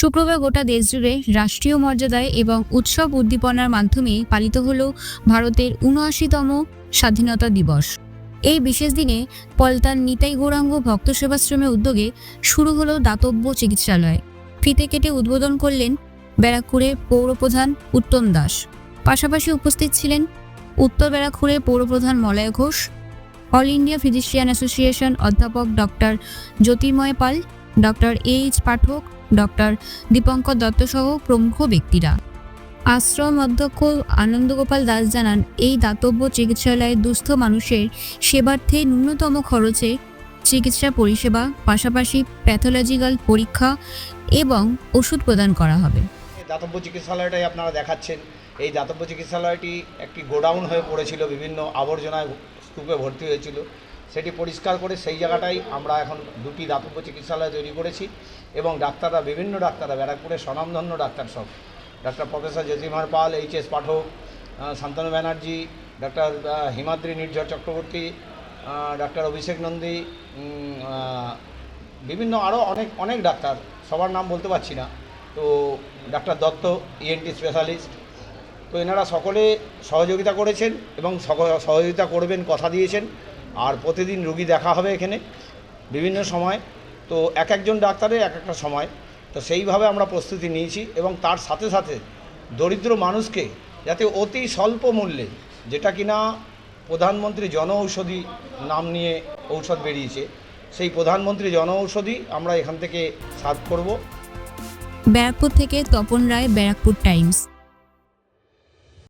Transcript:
শুক্রবার গোটা দেশ জুড়ে রাষ্ট্রীয় মর্যাদায় এবং উৎসব উদ্দীপনার মাধ্যমে পালিত হল ভারতের উনআশিতম স্বাধীনতা দিবস। এই বিশেষ দিনে পলতান নিতাই গৌরাঙ্গ ভক্ত সেবাশ্রমের উদ্যোগে শুরু হলো দাতব্য চিকিৎসালয়। ফিতে কেটে উদ্বোধন করলেন ব্যারাকপুরের পৌরপ্রধান উত্তম দাস। পাশাপাশি উপস্থিত ছিলেন উত্তর ব্যারাকপুরের পৌরপ্রধান Malay Ghosh, all India physician association অধ্যাপক doctor Jyotirmoy Pal doctor H Pathak, doctor Dipankar Dutta সহ প্রমুখ ব্যক্তিরা। আশ্রম অধ্যক্ষ আনন্দগোপাল দাস জানান, এই দাতব্য চিকিৎসালয়ে দুস্থ মানুষের সেবার্থে ন্যূনতম খরচে চিকিৎসা পরিষেবা, পাশাপাশি প্যাথোলজিক্যাল পরীক্ষা এবং ওষুধ প্রদান করা হবে। দাতব্য চিকিৎসালয়টাই আপনারা দেখাচ্ছেন। এই দাতব্য চিকিৎসালয়টি একটি গোডাউন হয়ে পড়েছিল, বিভিন্ন আবর্জনায় স্তূপে ভর্তি হয়েছিল। সেটি পরিষ্কার করে সেই জায়গাটাই আমরা এখন দুটি দাতব্য চিকিৎসালয় তৈরি করেছি এবং ডাক্তাররা, বিভিন্ন ডাক্তাররা ব্যারাকপুরের স্বনামধন্য ডাক্তার সব। Doctor professor Jyotirmoy Pal, H S Pathak Shantanu Banerjee, doctor Himadri Nirjhar Chakraborty doctor Abhishek Nandi বিভিন্ন আরও অনেক অনেক ডাক্তার, সবার নাম বলতে পারছি না। তো doctor Dutta E ENT specialist তো এনারা সকলে সহযোগিতা করেছেন এবং সহযোগিতা করবেন, কথা দিয়েছেন। আর প্রতিদিন রুগী দেখা হবে এখানে, বিভিন্ন সময়। তো এক একজন ডাক্তারের এক একটা সময়। তো সেইভাবে আমরা প্রস্তুতি নিয়েছি এবং তার সাথে সাথে দরিদ্র মানুষকে যাতে অতি স্বল্প মূল্যে, যেটা কিনা প্রধানমন্ত্রী জন ঔষধি নাম নিয়ে ঔষধ বেরিয়েছে, সেই প্রধানমন্ত্রী জন ঔষধি আমরা এখান থেকে সার্ভ করব। ব্যারাকপুর থেকে তপন রায়, ব্যারাকপুর টাইমস।